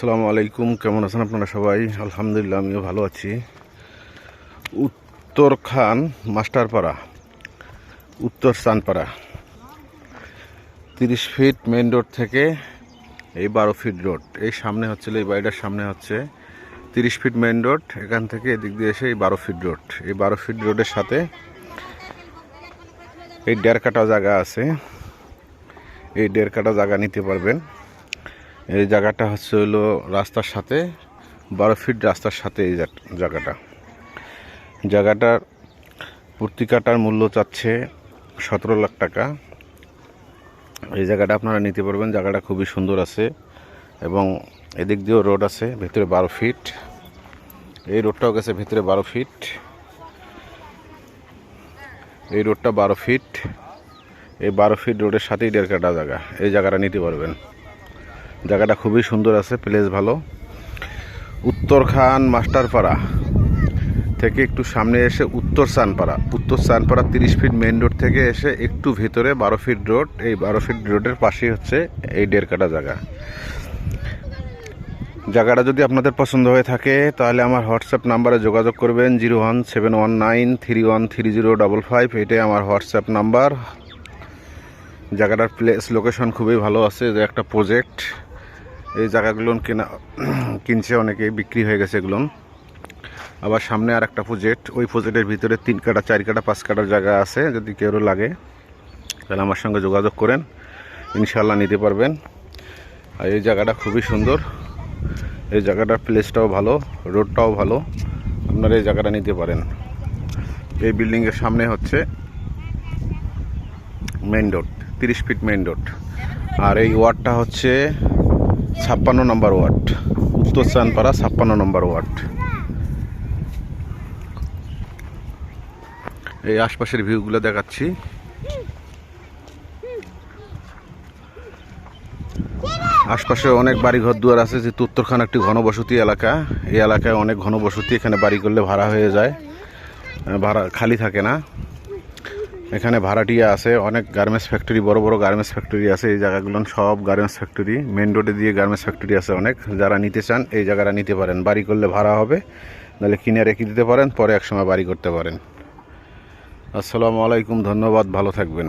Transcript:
আসসালামু আলাইকুম। কেমন আছেন আপনারা সবাই? আলহামদুলিল্লাহ, আমিও ভালো আছি। উত্তর খান মাস্টারপাড়া, উত্তর চানপাড়া তিরিশ ফিট মেন রোড থেকে এই বারো ফিট রোড এই সামনে হচ্ছে, এই বাড়িটার সামনে হচ্ছে তিরিশ ফিট মেন রোড এখান থেকে এদিক দিয়ে এসে এই বারো ফিট রোড এই বারো ফিট রোডের সাথে এই দেড় কাটা জায়গা আছে। এই দেড় কাটা জায়গা নিতে পারবেন। এই জায়গাটা হচ্ছে হলো রাস্তার সাথে, বারো ফিট রাস্তার সাথে এই জায়গাটা। জায়গাটার প্রতি কাটার মূল্য চাচ্ছে সতেরো লাখ টাকা। এই জায়গাটা আপনারা নিতে পারবেন, জায়গাটা খুবই সুন্দর আছে এবং এদিক দিয়েও রোড আছে, ভেতরে বারো ফিট। এই রোডটাও গেছে ভেতরে বারো ফিট। এই রোডটা বারো ফিট। এই বারো ফিট রোডের সাথেই দেড় কাটা জায়গা, এই জায়গাটা নিতে পারবেন। জায়গাটা খুবই সুন্দর আছে প্লেস ভালো। উত্তর খান মাস্টারপাড়া থেকে একটু সামনে এসে উত্তর সানপাড়া। উত্তর সানপাড়া তিরিশ ফিট মেন রোড থেকে এসে একটু ভিতরে বারো ফিট রোড এই বারো ফিট রোডের পাশেই হচ্ছে এই দেড় কাটা জায়গা। জায়গাটা যদি আপনাদের পছন্দ হয়ে থাকে, তাহলে আমার হোয়াটসঅ্যাপ নাম্বারে যোগাযোগ করবেন zero one seven one nine three one three zero double five, এটাই আমার হোয়াটসঅ্যাপ নাম্বার। জায়গাটার প্লেস লোকেশন খুবই ভালো আছে, যে একটা প্রজেক্ট এই জায়গাগুলো কেনা কিনছে অনেকে, বিক্রি হয়ে গেছে এগুলো। আবার সামনে আর একটা প্রজেক্ট ওই প্রজেক্টের ভিতরে তিন কাটা চার কাটা পাঁচ কাটার জায়গা আছে, যদি কেউ লাগে, তাহলে আমার সঙ্গে যোগাযোগ করেন ইনশাল্লাহ নিতে পারবেন। আর এই জায়গাটা খুবই সুন্দর। এই জায়গাটার প্লেসটাও ভালো রোডটাও ভালো, আপনারা এই জায়গাটা নিতে পারেন। এই বিল্ডিংয়ের সামনে হচ্ছে মেইন রোড তিরিশ ফিট মেইন রোড আর এই ওয়ার্ডটা হচ্ছে ছাপ্পান্ন নম্বর ওয়ার্ড উত্তর চানপাড়া ছাপ্পান্ন নম্বর ওয়ার্ড। এই আশপাশের ভিউগুলো দেখাচ্ছি। আশপাশে অনেক বাড়ি ঘর দুয়ার আছে, যেহেতু উত্তরখান একটি ঘনবসতি এলাকা। এই এলাকায় অনেক ঘনবসতি, এখানে বাড়ি করলে ভাড়া হয়ে যায়। ভাড়া খালি থাকে না। এখানে ভাড়াটিয়া আছে, অনেক গার্মেন্টস ফ্যাক্টরি বড় বড় গার্মেন্টস ফ্যাক্টরি আছে এই জায়গাগুলো, সব গার্মেন্টস ফ্যাক্টরি মেন রোডে দিয়ে গার্মেন্টস ফ্যাক্টরি আছে অনেক। যারা নিতে চান, এই জায়গাটা নিতে পারেন। বাড়ি করলে ভাড়া হবে, নাহলে কিনে রেখে দিতে পারেন, পরে একসময় বাড়ি করতে পারেন। আসসালামু আলাইকুম, ধন্যবাদ, ভালো থাকবেন।